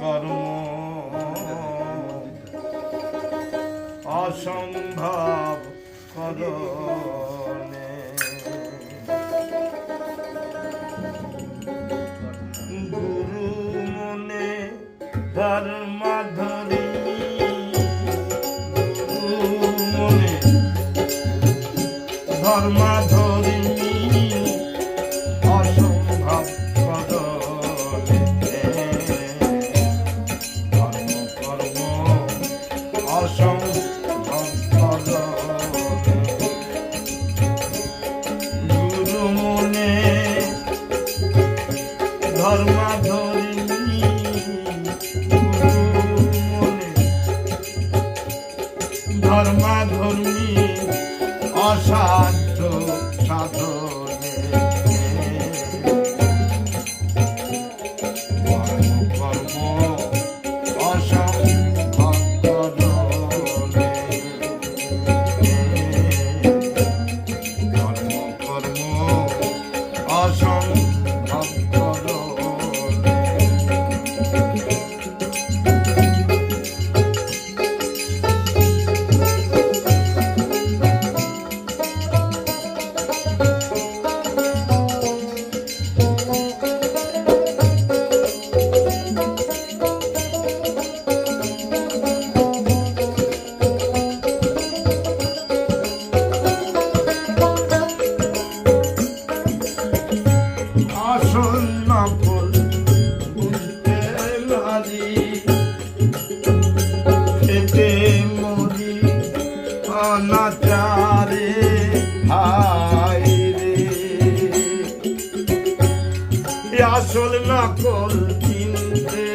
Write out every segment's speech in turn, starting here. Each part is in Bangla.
কর্ম অসম্ভব করণে গুরু মনে ধর্ম ধরি। অসম্ভব মনে ধর্মাধর্মী অসাধ্য সাধনে কর্ম অসম্ভব অনাচারে হাই রে। আসল নকল চিনতে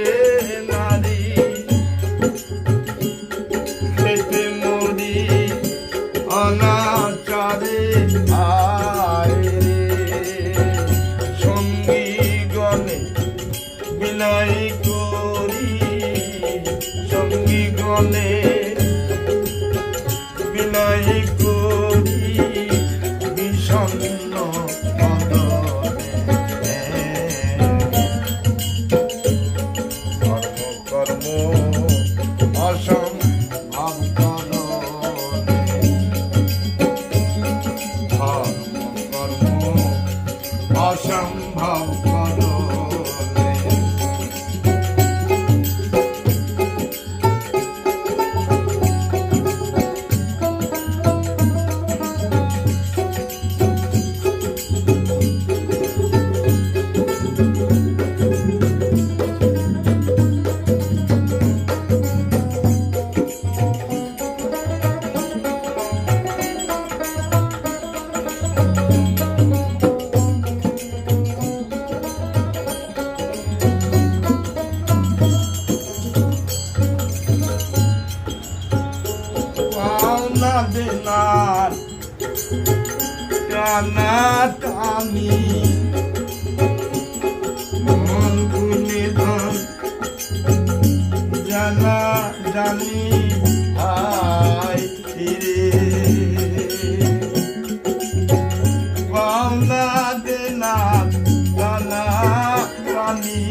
বিষণ্ণ কানা কামি মন গুনে ধন জানা জানি হাই রে পাওনা দেনার কানা কামি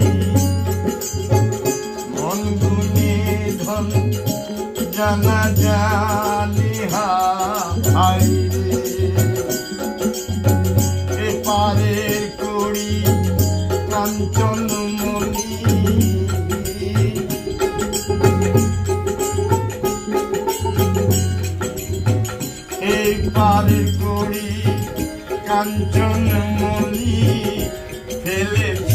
মন গুনে ধন জানা জানি হাই কাঞ্চন এই পারের কড়ি কাঞ্চন মণি ফেলেছি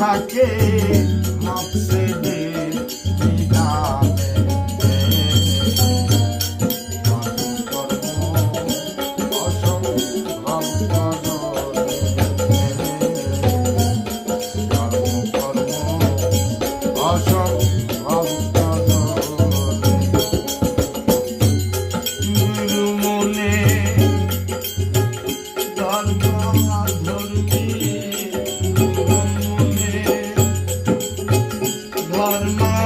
থাকে নকশে আমার মা